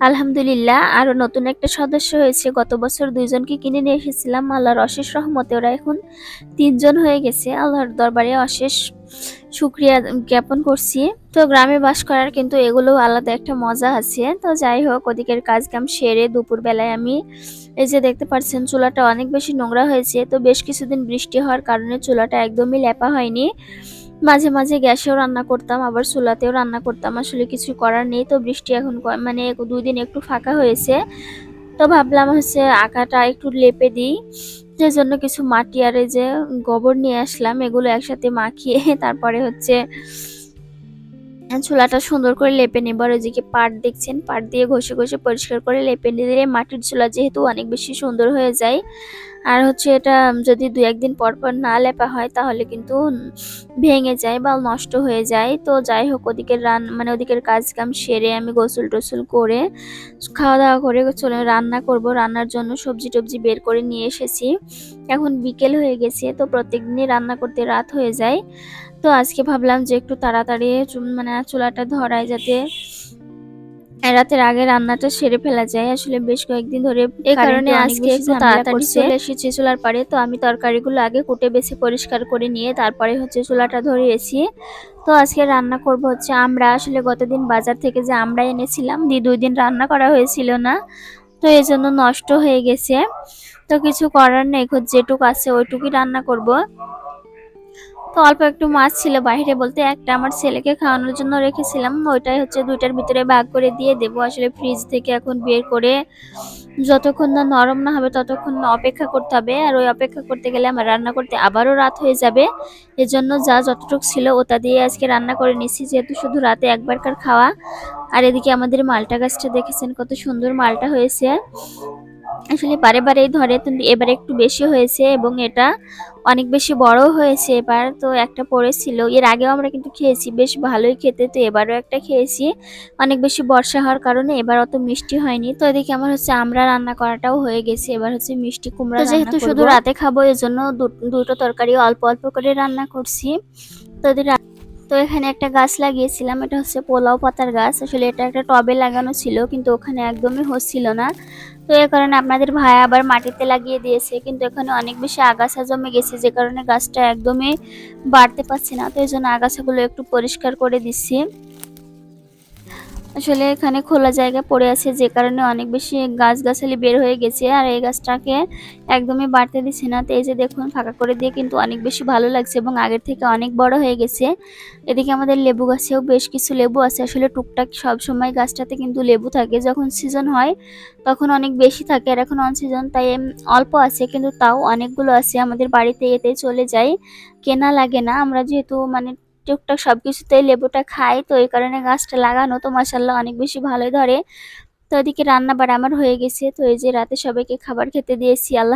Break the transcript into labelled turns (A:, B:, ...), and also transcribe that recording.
A: আলহামদুলিল্লাহ, আরও নতুন একটা সদস্য হয়েছে। গত বছর দুইজনকে কিনে নিয়ে এসেছিলাম। আল্লাহর অশেষ রহমতে ওরা এখন তিনজন হয়ে গেছে। আল্লাহর দরবারে অশেষ শুক্রিয়া জ্ঞাপন করছি। তো গ্রামে বাস করার কিন্তু এগুলো আলাদা একটা মজা আছে। তো যাই হোক, ওদিকের কাজ কাম সেরে দুপুর বেলায় আমি এই যে দেখতে পাচ্ছেন, চুলাটা অনেক বেশি নোংরা হয়েছে। তো বেশ কিছুদিন বৃষ্টি হওয়ার কারণে চুলাটা একদমই লেপা হয়নি। মাঝে মাঝে গ্যাসেও রান্না করতাম, আবার চুলাতেও রান্না করতাম। আসলে কিছু করার নেই, তো বৃষ্টি এখন মানে দুই দিন একটু ফাঁকা হয়েছে। তো ভাবলাম হচ্ছে আঁকাটা একটু লেপে দিই, যে জন্য কিছু মাটি আর যে গোবর নিয়ে আসলাম, এগুলো একসাথে মাখিয়ে তারপরে হচ্ছে চুলাটা সুন্দর করে লেপে নেব। আর ওইদিকে পাট দেখছেন? পাট দিয়ে ঘষে ঘষে পরিষ্কার করে লেপে নিলে মাটির চুলা যেহেতু অনেক বেশি সুন্দর হয়ে যায় আর হচ্ছে এটা যদি দু একদিন পর পর না লেপা হয়, তাহলে কিন্তু ভেঙে যায় বা নষ্ট হয়ে যায়। তো যাই হোক ওদিকের রান মানে ওদিকের কাজ কাম সেরে আমি গোসল টোসল করে খাওয়া দাওয়া করে চলে রান্না করব। রান্নার জন্য সবজি টবজি বের করে নিয়ে এসেছি। এখন বিকেল হয়ে গেছে, তো প্রত্যেক দিনই রান্না করতে রাত হয়ে যায়। তো আজকে ভাবলাম যে একটু তাড়াতাড়ি মানে চুলাটা ধরায় যাতে রাতের আগে রান্নাটা সেরে ফেলা যায়। আসলে বেশ কয়েকদিন ধরে এই কারণে আজকে একটু তাড়াতাড়ি চলে এসেছি চুলার পাড়ে তো আমি তরকারিগুলো আগে কুটে বেছে পরিষ্কার করে নিয়ে তারপরে হচ্ছে চুলাটা ধরিয়েছি। তো আজকে রান্না করব হচ্ছে আমরা। আসলে গতদিন বাজার থেকে যে আমরা এনেছিলাম দিয়ে দুই দিন রান্না করা হয়েছিল না। তো এই জন্য নষ্ট হয়ে গেছে। তো কিছু করার নেই যেটুক আছে ওইটুকুই রান্না করব। তো অল্প একটু মাছ ছিল বাইরে বলতে একটা আমার ছেলেকে খাওয়ানোর জন্য রেখেছিলাম। ওইটাই হচ্ছে দুইটার ভিতরে ভাগ করে দিয়ে দেবো। আসলে ফ্রিজ থেকে এখন বের করে যতক্ষণ না নরম না হবে ততক্ষণ অপেক্ষা করতে হবে। আর ওই অপেক্ষা করতে গেলে আমার রান্না করতে আবারও রাত হয়ে যাবে। এজন্য যা যতটুকু ছিল ওটা দিয়ে আজকে রান্না করে নিচ্ছি যেহেতু শুধু রাতে একবারকার খাওয়া। আর এদিকে আমাদের মালটা গাছটা দেখেছেন কত সুন্দর মালটা হয়েছে। আসলে বারে বারেই ধরে কিন্তু এবার একটু বেশি হয়েছে এবং এটা অনেক বেশি বড় হয়েছে এবার তো একটা পড়েছিল। এর আগেও আমরা কিন্তু খেয়েছি বেশ ভালোই খেতে। তো এবারও একটা খেয়েছি। অনেক বেশি বর্ষা হওয়ার কারণে এবার অত মিষ্টি হয়নি। তো এদিকে আমার হচ্ছে আমরা রান্না করাটাও হয়ে গেছে। এবার হচ্ছে মিষ্টি কুমড়া যেহেতু শুধু রাতে খাব এর জন্য দু- দুটো তরকারি অল্প অল্প করে রান্না করছি। তো তো এখানে একটা গাছ লাগিয়েছিলাম, এটা হচ্ছে পোলাও পাতার গাছ। আসলে এটা একটা টবে লাগানো ছিল, কিন্তু ওখানে একদমই হচ্ছিল না। তো এ কারণে আপনাদের ভাই আবার মাটিতে লাগিয়ে দিয়েছে, কিন্তু এখানে অনেক বেশি আগাছা জমে গেছে, যে কারণে গাছটা একদমই বাড়তে পারছে না। তো এই জন্য আগাছাগুলো একটু পরিষ্কার করে দিচ্ছি। আসলে এখানে খোলা জায়গা পড়ে আছে, যে কারণে অনেক বেশি গাছগাছালি বের হয়ে গেছে আর এই গাছটাকে একদমই বাড়তে দিচ্ছে না। তো এই যে দেখুন, ফাঁকা করে দিয়ে কিন্তু অনেক বেশি ভালো লাগছে এবং আগের থেকে অনেক বড় হয়ে গেছে। এদিকে আমাদের লেবু গাছেও বেশ কিছু লেবু আছে। আসলে টুকটাক সব সময় গাছটাতে কিন্তু লেবু থাকে। যখন সিজন হয়, তখন অনেক বেশি থাকে আর এখন অন সিজন তাই অল্প আছে, কিন্তু তাও অনেকগুলো আছে। আমাদের বাড়িতে এতে চলে যায়। কেনা লাগে না। আমরা যেহেতু মানে টুকটাক সব কিছুতেই লেবুটা খাই, তো এই কারণে গাছটা লাগানো তো মাসাল্লাহ অনেক বেশি ভালোই ধরে। তো ওদিকে রান্না বাড়া আমার হয়ে গেছে, তো এই যে রাতে সবাইকে খাবার খেতে দিয়েছি, আল্লাহ